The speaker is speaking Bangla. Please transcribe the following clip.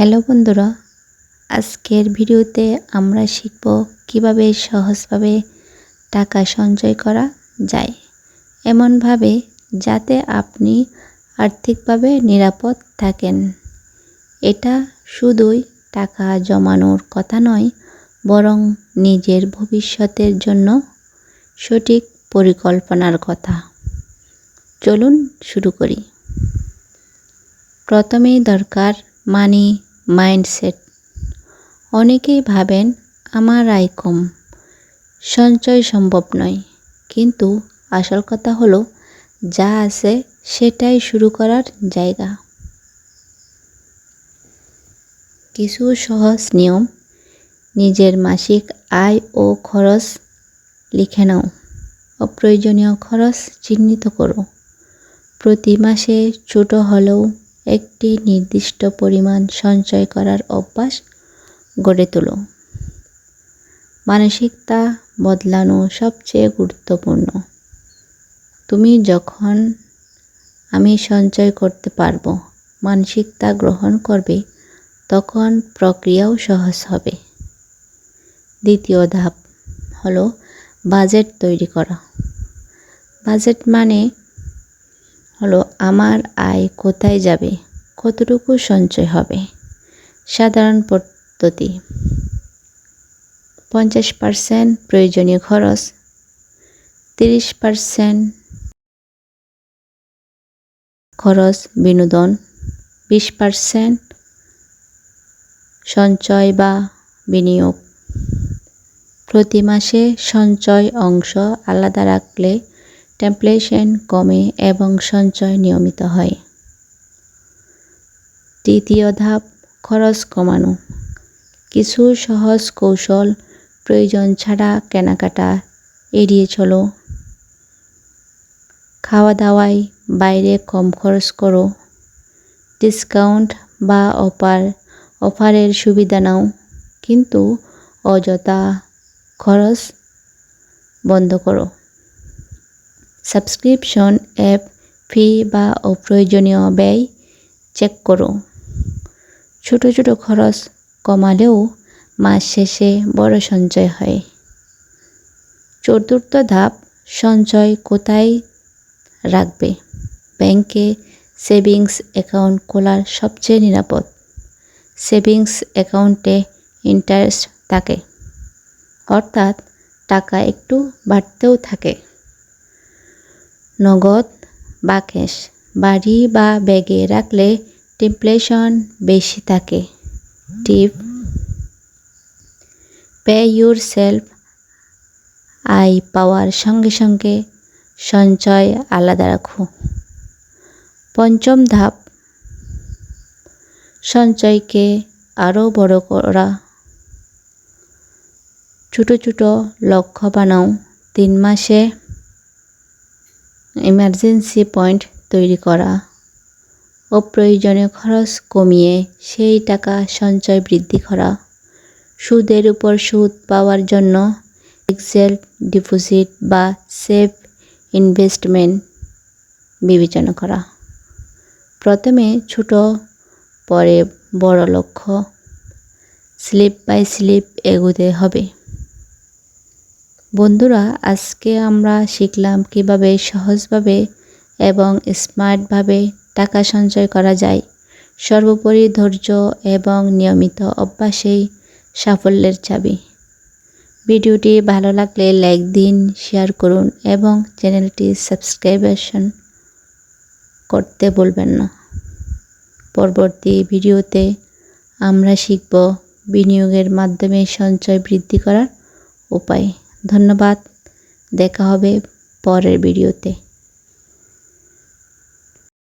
হ্যালো বন্ধুরা, আজকের ভিডিওতে আমরা শিখব কীভাবে সহজভাবে টাকা সঞ্চয় করা যায়। এমনভাবে যাতে আপনি আর্থিকভাবে নিরাপদ থাকেন। এটা শুধুই টাকা জমানোর কথা নয়, বরং নিজের ভবিষ্যতের জন্য সঠিক পরিকল্পনার কথা। চলুন শুরু করি। প্রথমেই দরকার মানি মাইন্ডসেট। অনেকেই ভাবেন, আমার আয় কম, সঞ্চয় সম্ভব নয়। কিন্তু আসল কথা হলো, যা আছে সেটাই শুরু করার জায়গা। কিছু সহজ নিয়ম, নিজের মাসিক আয় ও খরচ লিখে নাও। অপ্রয়োজনীয় খরচ চিহ্নিত করো। প্রতি মাসে ছোট হলেও একটি নির্দিষ্ট পরিমাণ সঞ্চয় করার অভ্যাস গড়ে তোলো। মানসিকতা বদলানো সবচেয়ে গুরুত্বপূর্ণ। তুমি যখন আমি সঞ্চয় করতে পারব, মানসিকতা গ্রহণ করবে, তখন প্রক্রিয়াও সহজ হবে। দ্বিতীয় ধাপ হলো বাজেট তৈরি করা। বাজেট মানে হলো, আমার আয় কোথায় যাবে? কতটুকু সঞ্চয় হবে? সাধারণ পদ্ধতি। পঞ্চাশ পার্সেন্ট প্রয়োজনীয় খরচ। তিরিশ পার্সেন্ট খরচ বিনোদন। বিশ পার্সেন্ট সঞ্চয় বা বিনিয়োগ। প্রতি মাসে সঞ্চয় অংশ আলাদা রাখলে টেম্পলেশন কমে এবং সঞ্চয় নিয়মিত হয়। তৃতীয় ধাপ, খরচ কমানো। কিছু সহজ কৌশল প্রয়োজন ছাড়া কেনাকাটা এড়িয়ে চলো। খাওয়া দাওয়ায় বাইরে কম খরচ করো। ডিসকাউন্ট বা অফার, অফারের সুবিধা নাও। কিন্তু অযথা খরচ বন্ধ করো। সাবস্ক্রিপশন অ্যাপ ফি বা অপ্রয়োজনীয় ব্যয় চেক করো। ছোট ছোট খরচ কমালেও মাস শেষে বড় সঞ্চয় হয়। চতুর্থ ধাপ, সঞ্চয় কোথায় রাখবে? ব্যাংকে সেভিংস অ্যাকাউন্ট খোলার সবচেয়ে নিরাপদ সেভিংস অ্যাকাউন্টে ইন্টারেস্ট থাকে। অর্থাৎ টাকা একটু বাড়তেও থাকে। নগদ বা ক্যাশ বাড়ি বা ব্যাগে রাখলে টেম্পলেশন বেশি থাকে। টিপ, পে ইউর সেলফ আয় পাওয়ার সঙ্গে সঙ্গে সঞ্চয় আলাদা রাখো। পঞ্চম ধাপ, সঞ্চয়কে আরও বড় করা। ছোট ছোট লক্ষ্য বানাও। তিন মাসে ইমার্জেন্সি পয়েন্ট তৈরি করা। অপ্রয়োজনীয় খরচ কমিয়ে সেই টাকা সঞ্চয় বৃদ্ধি করা। সুদের উপর সুদ পাওয়ার জন্য এক্সেল ডিপোজিট বা সেফ ইনভেস্টমেন্ট বিবেচনা করা। প্রথমে ছোট, পরে বড় লক্ষ্য। স্লিপ বাই স্লিপ এগোতে হবে। বন্ধুরা, আজকে আমরা শিখলাম কীভাবে সহজভাবে এবং স্মার্টভাবে টাকা সঞ্চয় করা যায়। সর্বোপরি ধৈর্য এবং নিয়মিত অভ্যাসেই সাফল্যের চাবি। ভিডিওটি ভালো লাগলে লাইক দিন, শেয়ার করুন এবং চ্যানেলটি সাবস্ক্রাইবেশন করতে বলবেন না। পরবর্তী ভিডিওতে আমরা শিখব বিনিয়োগের মাধ্যমে সঞ্চয় বৃদ্ধি করার উপায়। ধন্যবাদ। দেখা হবে পরের ভিডিওতে।